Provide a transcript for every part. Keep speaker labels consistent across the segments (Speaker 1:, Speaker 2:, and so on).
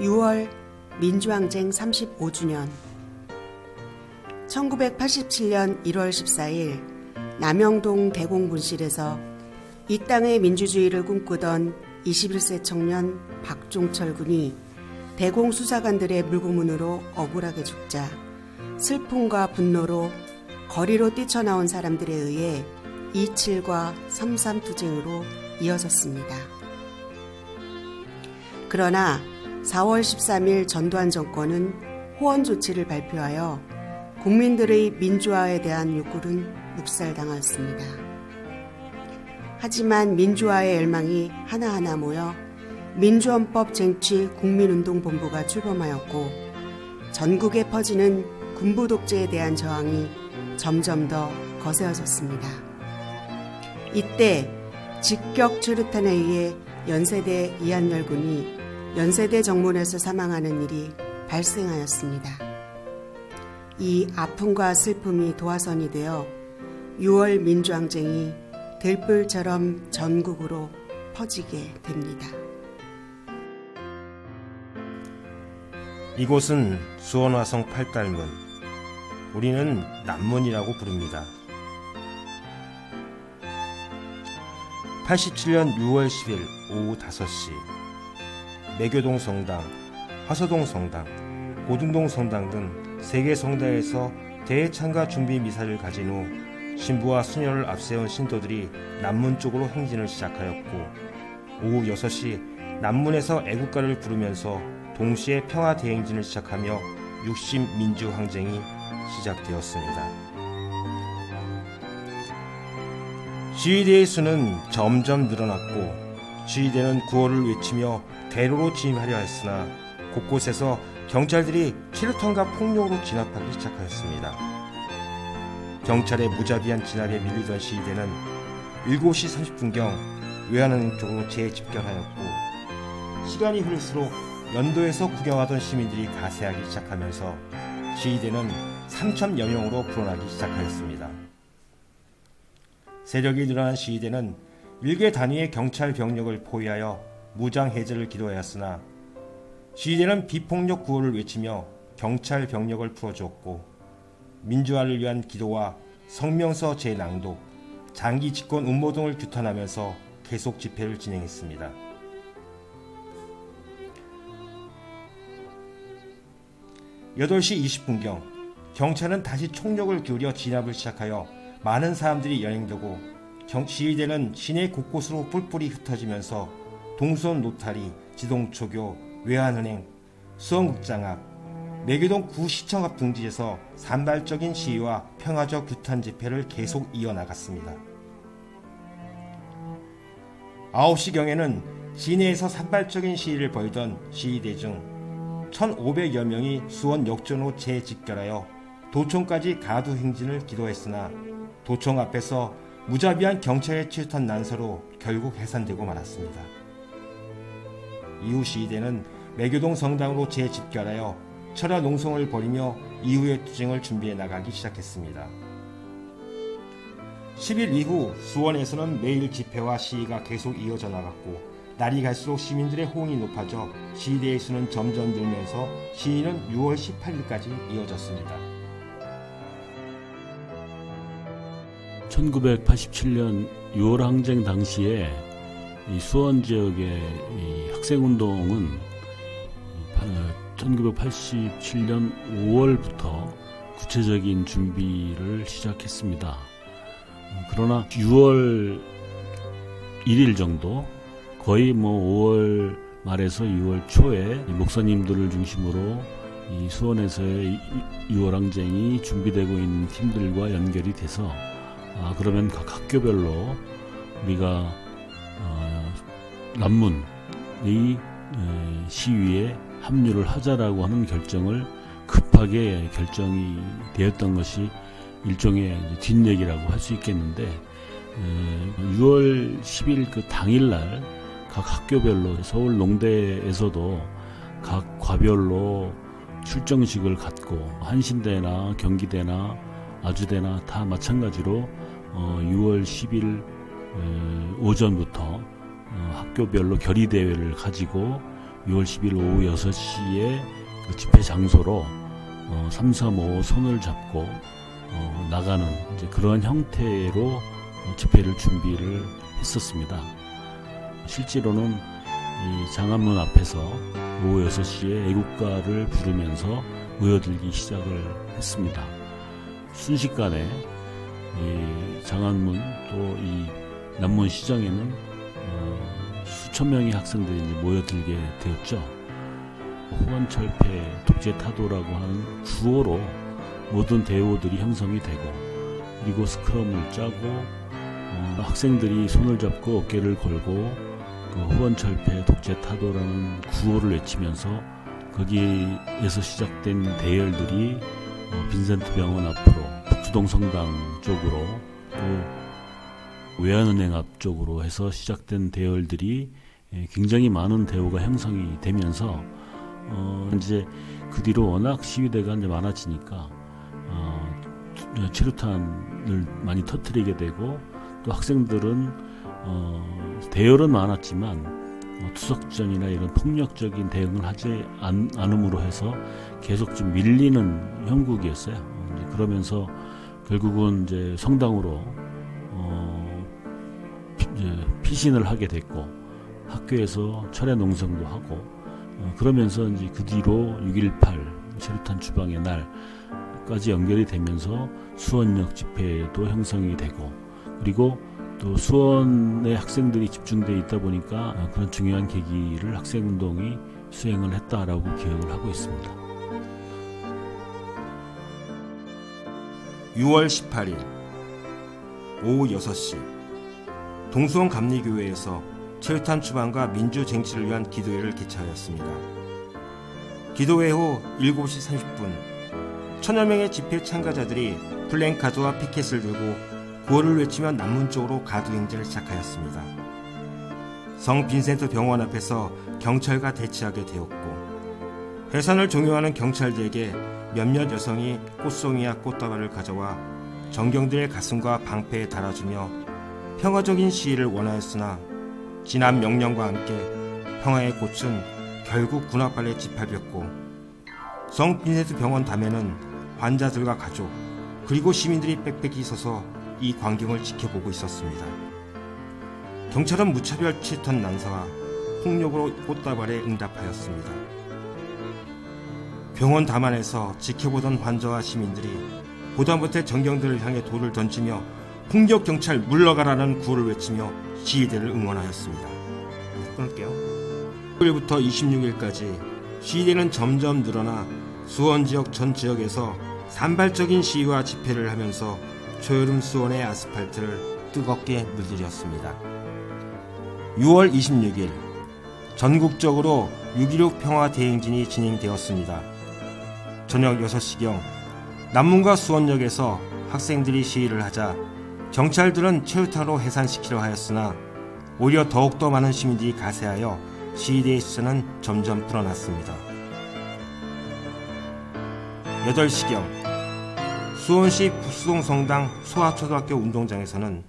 Speaker 1: 6월 민주항쟁 35주년 1987년 1월 14일 남영동 대공분실에서 이 땅의 민주주의를 꿈꾸던 21세 청년 박종철 군이 대공 수사관들의 물고문으로 억울하게 죽자 슬픔과 분노로 거리로 뛰쳐나온 사람들에 의해 27과 33 투쟁으로 이어졌습니다. 그러나 4월 13일 전두환 정권은 호원 조치를 발표하여 국민들의 민주화에 대한 요구는 묵살당하였습니다. 하지만 민주화의 열망이 하나하나 모여 민주헌법 쟁취 국민운동본부가 출범하였고 전국에 퍼지는 군부 독재에 대한 저항이 점점 더 거세어졌습니다. 이때 직격 최루탄에 의해 연세대 이한열 군이 연세대 정문에서 사망하는 일이 발생하였습니다. 이 아픔과 슬픔이 도화선이 되어 6월 민주항쟁이 들불처럼 전국으로 퍼지게 됩니다.
Speaker 2: 이곳은 수원화성 팔달문. 우리는 남문이라고 부릅니다. 87년 6월 10일 오후 5시 매교동 성당, 화서동 성당, 고등동 성당 등 세 개 성당에서 대참가 준비 미사를 가진 후 신부와 수녀를 앞세운 신도들이 남문 쪽으로 행진을 시작하였고 오후 6시 남문에서 애국가를 부르면서 동시에 평화 대행진을 시작하며 60 민주 항쟁이 시작되었습니다. 시위대의 수는 점점 늘어났고 시위대는 구호를 외치며 대로로 진입하려 했으나 곳곳에서 경찰들이 치루탄과 폭력으로 진압하기 시작하였습니다. 경찰의 무자비한 진압에 밀리던 시위대는 7시 30분경 외환은행 쪽으로 재집결하였고 시간이 흐를수록 연도에서 구경하던 시민들이 가세하기 시작하면서 시위대는 3천여 명으로 불어나기 시작하였습니다. 세력이 늘어난 시위대는 일개 단위의 경찰 병력을 포위하여 무장 해제를 기도하였으나 시위대는 비폭력 구호를 외치며 경찰 병력을 풀어주었고 민주화를 위한 기도와 성명서 재낭독, 장기 집권 음모 등을 규탄하면서 계속 집회를 진행했습니다. 여덟 시 20분경 경찰은 다시 총력을 기울여 진압을 시작하여 많은 사람들이 연행되고 경, 시위대는 시내 곳곳으로 뿔뿔이 흩어지면서 동수원 노타리, 지동초교, 외환은행, 수원극장 앞, 매교동 구시청 앞 등지에서 산발적인 시위와 평화적 규탄 집회를 계속 이어나갔습니다. 9시경에는 시내에서 산발적인 시위를 벌이던 시위대 중 1,500여 명이 수원 역전으로 재집결하여 도청까지 가두 행진을 기도했으나 도청 앞에서 무자비한 경찰의 치ют한 난서로 결국 해산되고 말았습니다. 이후 시위대는 매교동 성당으로 재집결하여 철야 농성을 벌이며 이후의 투쟁을 준비해 나가기 시작했습니다. 10일 이후 수원에서는 매일 집회와 시위가 계속 이어져 나갔고 날이 갈수록 시민들의 호응이 높아져 시위대의 수는 점점 늘면서 시위는 6월 18일까지 이어졌습니다.
Speaker 3: 1987년 6월 항쟁 당시에 이 수원 지역의 이 학생 운동은 1987년 5월부터 구체적인 준비를 시작했습니다. 그러나 6월 1일 정도 거의 뭐 5월 말에서 6월 초에 목사님들을 중심으로 이 수원에서의 6월 항쟁이 준비되고 있는 팀들과 연결이 돼서 아, 그러면 각 학교별로 우리가 어, 남문의 에, 시위에 합류를 하자라고 하는 결정을 급하게 결정이 되었던 것이 일종의 뒷얘기라고 할 수 있겠는데 에, 6월 10일 그 당일날 각 학교별로 서울 농대에서도 각 과별로 출정식을 갖고 한신대나 경기대나 아주대나 다 마찬가지로 어, 6월 10일 에, 오전부터 어, 학교별로 결의 대회를 가지고 6월 10일 오후 6시에 그 집회 장소로 어, 335 손을 잡고 어, 나가는 이제 그런 형태로 어, 집회를 준비를 했었습니다. 실제로는 이 장안문 앞에서 오후 6시에 애국가를 부르면서 모여들기 시작을 했습니다. 순식간에 이 장안문 또 이 남문 시장에는 어, 수천 명의 학생들이 이제 모여들게 되었죠. 후원철폐 독재 타도라고 하는 구호로 모든 대호들이 형성이 되고 그리고 스크럼을 짜고 어, 학생들이 손을 잡고 어깨를 걸고 그 후원철폐 독재 타도라는 구호를 외치면서 거기에서 시작된 대열들이 어, 빈센트 병원 앞으로 북수동 성당 쪽으로 또 외환은행 앞 쪽으로 해서 시작된 대열들이 예, 굉장히 많은 대우가 형성이 되면서 어, 이제 그 뒤로 워낙 시위대가 이제 많아지니까 어, 투- 체류탄을 많이 터뜨리게 되고 또 학생들은 어, 대열은 많았지만 어, 투석전이나 이런 폭력적인 대응을 하지 않, 않음으로 해서 계속 좀 밀리는 형국이었어요. 어, 그러면서 결국은 이제 성당으로 어, 피, 이제 피신을 하게 됐고 학교에서 철야 농성도 하고 어, 그러면서 이제 그 뒤로 6.18 체류탄 주방의 날까지 연결이 되면서 수원역 집회도 형성이 되고 그리고 또 수원의 학생들이 집중돼 있다 보니까 어, 그런 중요한 계기를 학생운동이 수행을 했다라고 기억을 하고 있습니다.
Speaker 2: 6월 18일 오후 6시 동수원 감리교회에서 체류탄 추방과 민주 쟁취를 위한 기도회를 개최하였습니다. 기도회 후 7시 30분 천여 명의 집회 참가자들이 플랜카드와 피켓을 들고 구호를 외치며 남문 쪽으로 가두 행진을 시작하였습니다. 성 빈센트 병원 앞에서 경찰과 대치하게 되었고 해산을 종용하는 경찰들에게 몇몇 여성이 꽃송이와 꽃다발을 가져와 정경들의 가슴과 방패에 달아주며 평화적인 시위를 원하였으나 지난 명령과 함께 평화의 꽃은 결국 군합발에 짓밟혔고 성 빈센트 병원 담에는 환자들과 가족 그리고 시민들이 빽빽이 서서 이 광경을 지켜보고 있었습니다. 경찰은 무차별 치탄 난사와 폭력으로 꽃다발에 응답하였습니다. 병원 담안에서 지켜보던 환자와 시민들이 보다 못해 정경들을 향해 돌을 던지며 폭력 경찰 물러가라는 구호를 외치며 시위대를 응원하였습니다. 끊을게요. 9일부터 26일까지 시위대는 점점 늘어나 수원 지역 전 지역에서 산발적인 시위와 집회를 하면서 초여름 수원의 아스팔트를 뜨겁게 물들였습니다. 6월 26일 전국적으로 6.16 평화 대행진이 진행되었습니다. 저녁 6시경 남문과 수원역에서 학생들이 시위를 하자 경찰들은 체류탄으로 해산시키려 하였으나 오히려 더욱더 많은 시민들이 가세하여 시위대의 숫자는 점점 불어났습니다. 8시경 수원시 북수동 성당 소아초등학교 운동장에서는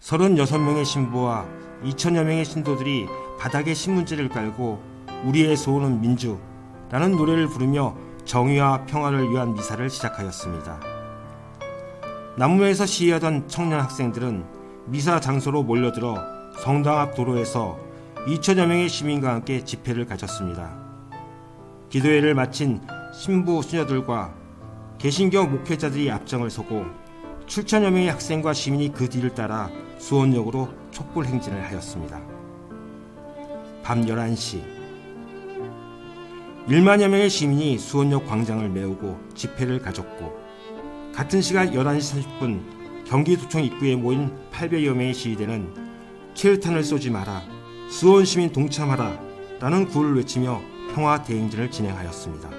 Speaker 2: 36명의 신부와 2천여 명의 신도들이 바닥에 신문지를 깔고 우리의 소원은 민주라는 노래를 부르며 정의와 평화를 위한 미사를 시작하였습니다. 남무에서 시위하던 청년 학생들은 미사 장소로 몰려들어 성당 앞 도로에서 2천여 명의 시민과 함께 집회를 가졌습니다. 기도회를 마친 신부 수녀들과 개신교 목회자들이 앞장을 서고 7천여 명의 학생과 시민이 그 뒤를 따라 수원역으로 촛불 행진을 하였습니다. 밤 11시 1만여 명의 시민이 수원역 광장을 메우고 집회를 가졌고 같은 시간 11시 30분 경기도청 입구에 모인 800여 명의 시위대는 체류탄을 쏘지 마라 수원 시민 동참하라 라는 구호를 외치며 평화 대행진을 진행하였습니다.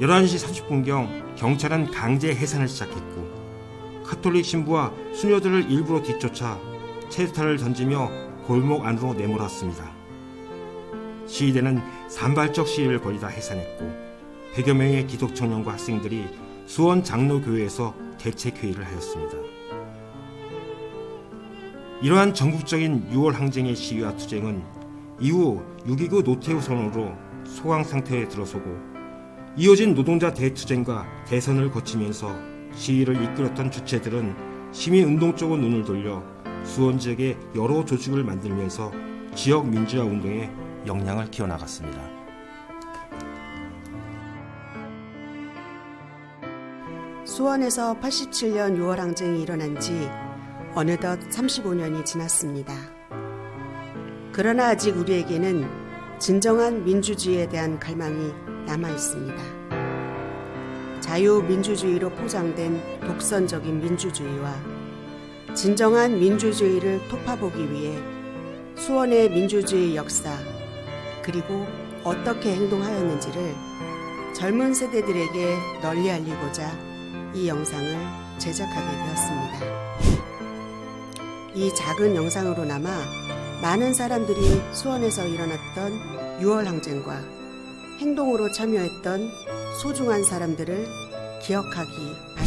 Speaker 2: 11시 30분경 경찰은 강제 해산을 시작했고 카톨릭 신부와 수녀들을 일부러 뒤쫓아 체류탄을 던지며 골목 안으로 내몰았습니다. 시위대는 산발적 시위를 벌이다 해산했고 100여 명의 기독 청년과 학생들이 수원 장로교회에서 대책회의를 하였습니다. 이러한 전국적인 6월 항쟁의 시위와 투쟁은 이후 6.29 노태우 선언으로 소강 상태에 들어서고 이어진 노동자 대투쟁과 대선을 거치면서 시위를 이끌었던 주체들은 시민운동 쪽으로 눈을 돌려 수원 지역에 여러 조직을 만들면서 지역 민주화 운동에 역량을 키워나갔습니다.
Speaker 1: 수원에서 87년 6월 항쟁이 일어난 지 어느덧 35년이 지났습니다. 그러나 아직 우리에게는 진정한 민주주의에 대한 갈망이 남아 있습니다. 자유민주주의로 포장된 독선적인 민주주의와 진정한 민주주의를 토파보기 위해 수원의 민주주의 역사 그리고 어떻게 행동하였는지를 젊은 세대들에게 널리 알리고자 이 영상을 제작하게 되었습니다. 이 작은 영상으로나마 많은 사람들이 수원에서 일어났던 6월 항쟁과 행동으로 참여했던 소중한 사람들을 기억하기 바랍니다.